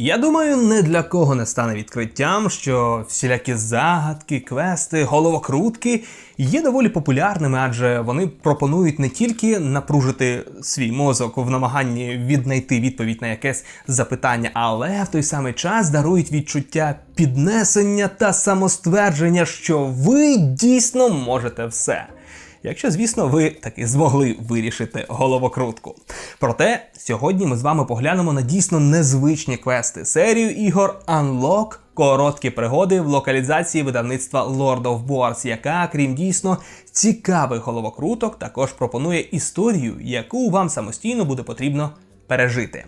Я думаю, не для кого не стане відкриттям, що всілякі загадки, квести, головокрутки є доволі популярними, адже вони пропонують не тільки напружити свій мозок в намаганні віднайти відповідь на якесь запитання, але в той самий час дарують відчуття піднесення та самоствердження, що ви дійсно можете все. Якщо, звісно, ви таки змогли вирішити головокрутку. Проте сьогодні ми з вами поглянемо на дійсно незвичні квести серію ігор Unlock короткі пригоди в локалізації видавництва Lord of Boards, яка, крім дійсно цікавих головокруток, також пропонує історію, яку вам самостійно буде потрібно пережити.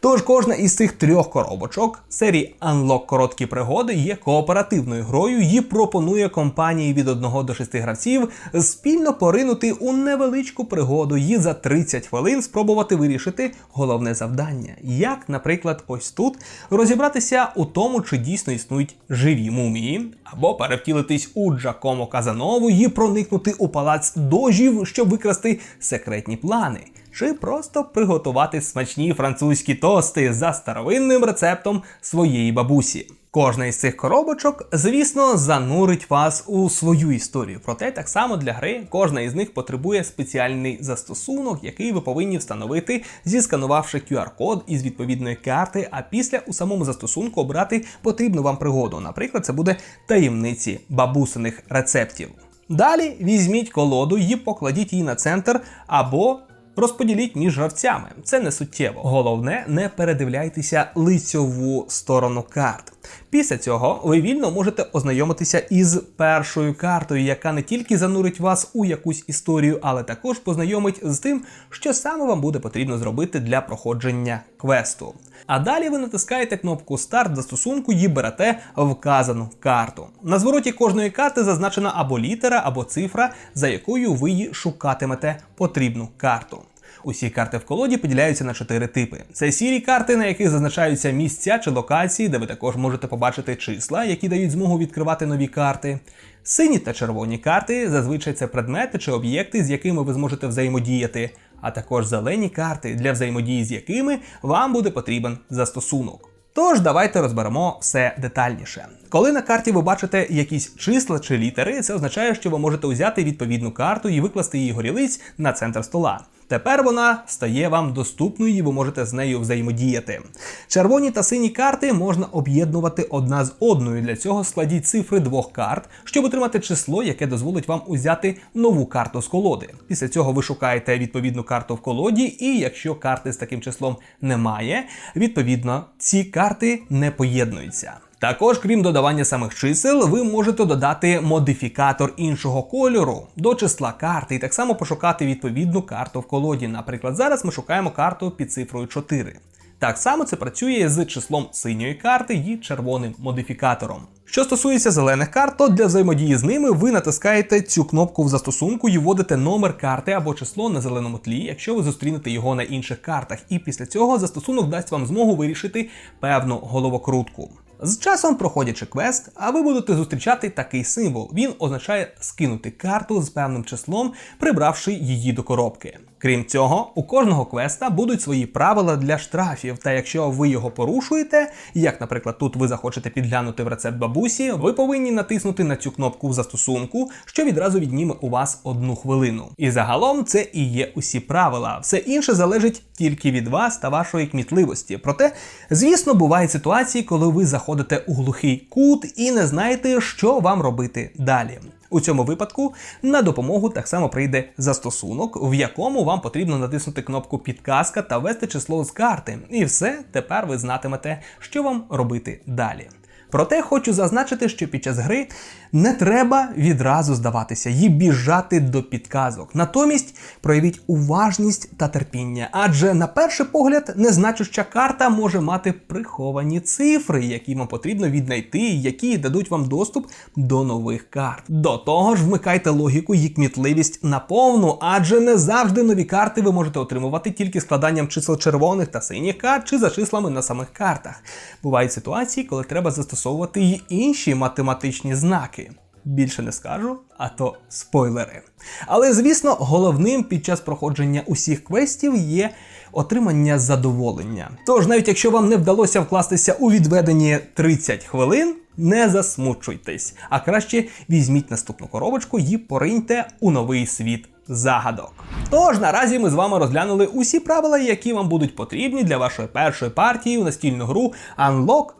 Тож кожна із цих трьох коробочок серії Unlock короткі пригоди є кооперативною грою і пропонує компанії від 1 до 6 гравців спільно поринути у невеличку пригоду і за 30 хвилин спробувати вирішити головне завдання. Як, наприклад, ось тут розібратися у тому, чи дійсно існують живі мумії, або перевтілитись у Джакомо Казанову і проникнути у палац дожів, щоб викрасти секретні плани чи просто приготувати смачні французькі тости за старовинним рецептом своєї бабусі. Кожна із цих коробочок, звісно, занурить вас у свою історію. Проте так само для гри кожна із них потребує спеціальний застосунок, який ви повинні встановити, зісканувавши QR-код із відповідної карти, а після у самому застосунку обрати потрібну вам пригоду. Наприклад, це буде таємниці бабусиних рецептів. Далі візьміть колоду і покладіть її на центр або Розподіліть між гравцями, це не суттєво. Головне, не передивляйтеся лицьову сторону карт. Після цього ви вільно можете ознайомитися із першою картою, яка не тільки занурить вас у якусь історію, але також познайомить з тим, що саме вам буде потрібно зробити для проходження квесту. А далі ви натискаєте кнопку Старт застосунку і берете вказану карту. На звороті кожної карти зазначена або літера, або цифра, за якою ви її шукатимете потрібну карту. Усі карти в колоді поділяються на чотири типи: це сірі карти, на яких зазначаються місця чи локації, де ви також можете побачити числа, які дають змогу відкривати нові карти. Сині та червоні карти зазвичай це предмети чи об'єкти, з якими ви зможете взаємодіяти, а також зелені карти, для взаємодії з якими вам буде потрібен застосунок. Тож давайте розберемо все детальніше. Коли на карті ви бачите якісь числа чи літери, це означає, що ви можете взяти відповідну карту і викласти її горілиць на центр стола. Тепер вона стає вам доступною, і ви можете з нею взаємодіяти. Червоні та сині карти можна об'єднувати одна з одною. Для цього складіть цифри двох карт, щоб отримати число, яке дозволить вам узяти нову карту з колоди. Після цього ви шукаєте відповідну карту в колоді, і якщо карти з таким числом немає, відповідно ці карти не поєднуються. Також, крім додавання самих чисел, ви можете додати модифікатор іншого кольору до числа карти і так само пошукати відповідну карту в колоді. Наприклад, зараз ми шукаємо карту під цифрою 4. Так само це працює з числом синьої карти і червоним модифікатором. Що стосується зелених карт, то для взаємодії з ними ви натискаєте цю кнопку в застосунку і вводите номер карти або число на зеленому тлі, якщо ви зустрінете його на інших картах. І після цього застосунок дасть вам змогу вирішити певну головокрутку. З часом, проходячи квест, а ви будете зустрічати такий символ. Він означає скинути карту з певним числом, прибравши її до коробки. Крім цього, у кожного квеста будуть свої правила для штрафів. Та якщо ви його порушуєте, як, наприклад, тут ви захочете підглянути в рецепт бабусі, ви повинні натиснути на цю кнопку в застосунку, що відразу відніме у вас одну хвилину. І загалом це і є усі правила. Все інше залежить тільки від вас та вашої кмітливості. Проте, звісно, бувають ситуації, коли ви заходите у глухий кут і не знаєте, що вам робити далі. У цьому випадку на допомогу так само прийде застосунок, в якому вам потрібно натиснути кнопку Підказка та ввести число з карти. І все, тепер ви знатимете, що вам робити далі. Проте хочу зазначити, що під час гри не треба відразу здаватися і біжати до підказок. Натомість проявіть уважність та терпіння, адже на перший погляд незначуща карта може мати приховані цифри, які вам потрібно віднайти, які дадуть вам доступ до нових карт. До того ж, вмикайте логіку і кмітливість на повну, адже не завжди нові карти ви можете отримувати тільки складанням чисел червоних та синіх карт чи за числами на самих картах. Бувають ситуації, коли треба застосовувати й інші математичні знаки. Більше не скажу, а то спойлери. Але звісно, головним під час проходження усіх квестів є отримання задоволення. Тож, навіть якщо вам не вдалося вкластися у відведені 30 хвилин, не засмучуйтесь, а краще візьміть наступну коробочку і пориньте у новий світ загадок. Тож наразі ми з вами розглянули усі правила, які вам будуть потрібні для вашої першої партії у настільну гру Unlock